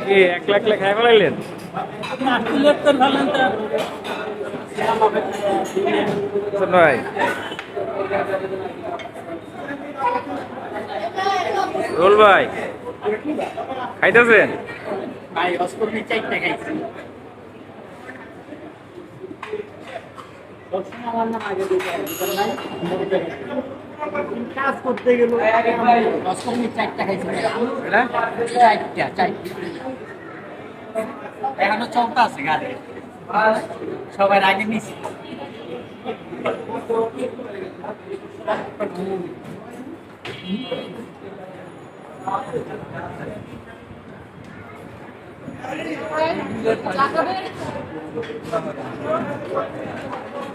কি এক লাখ লাখ খাই ফেলাইলেন? রোল ভাই খাইতেছেন? ভাই খাইছি আমার নাম আগে দিতে কাজ করতে গেল। অস্করনি চারটা খাইছি এটা? চারটা চারটা। এখনও চলতে আছে গাড়ি? সবাই আগে নিছি।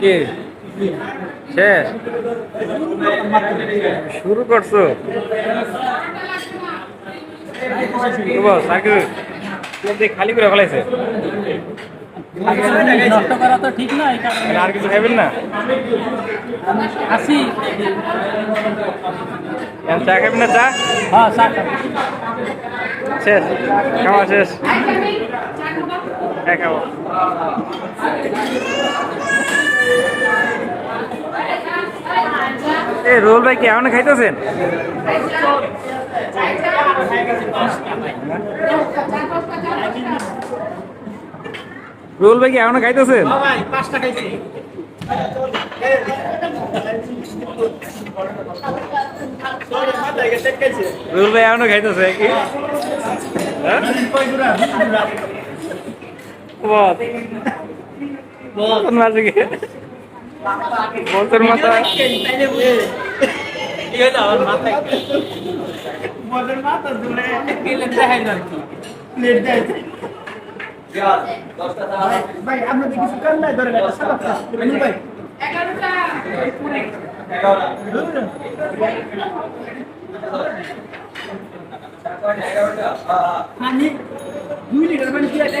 কি? শেষ শুরু করছ? খালি করে ফেলাইছে। নষ্ট করা তো ঠিক না এই কারণে। আর কিছু খাইবেন না? আসি। চা খাবেন না চা? হ্যাঁ শেষ খাওয়া শেষ। হ্যাঁ খাব। এ রোল ভাই কি এখন খাইতেছেন? রোল ভাই কি এখন খাইতেছেন? রোল ভাই এখনও খাইতেছে কি? হ্যাঁ? বল। কোন মাঝে কি বলতের মাথা ভাই আমরা কিছু কান নাই ধরে ভাই এগারোটা পানি দুই লিটার পানি কি আছে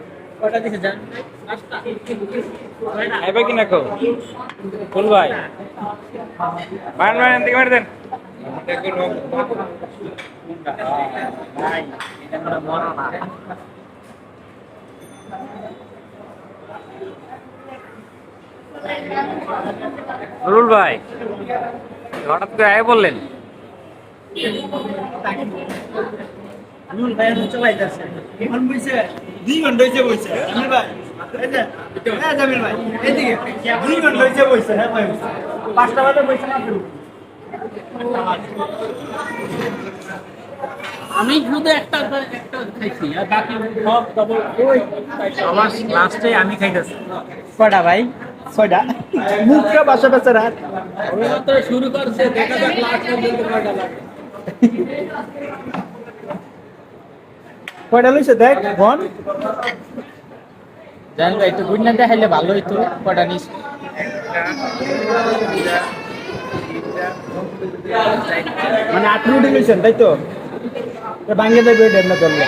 কি ফুল ভাই। এদিকে মারি দেন। নুরুল ভাই, হঠাৎ করে আয় বললেন। নুন ভাই চলাইতেছে এখন দুই ঘণ্টা হইছে বইছে জামিল ভাই হ্যাঁ জামিল ভাই এদিকে দুই ঘণ্টা হইছে বইছে হ্যাঁ ভাই পাঁচটা বাজে বইছে মাত্র আমি শুধু একটা একটা খাইছি আর বাকি সব ডবল আমার লাস্টে আমি খাইতেছি। কয়টা ভাই? ছয়টা মুখটা বাসা বাসা রাত শুরু করছে দেখা যাক লাস্ট পর্যন্ত কয়টা লাগে। কয়টা লইছে? দেখ বন জান ভাই একটু গুণ না দেখাইলে ভালো হইতো কয়টা নিস মানে আঠেরো উঠে লইছেন তাই তো? ভাঙ্গে যাবে ওই ডেমনা ধরলে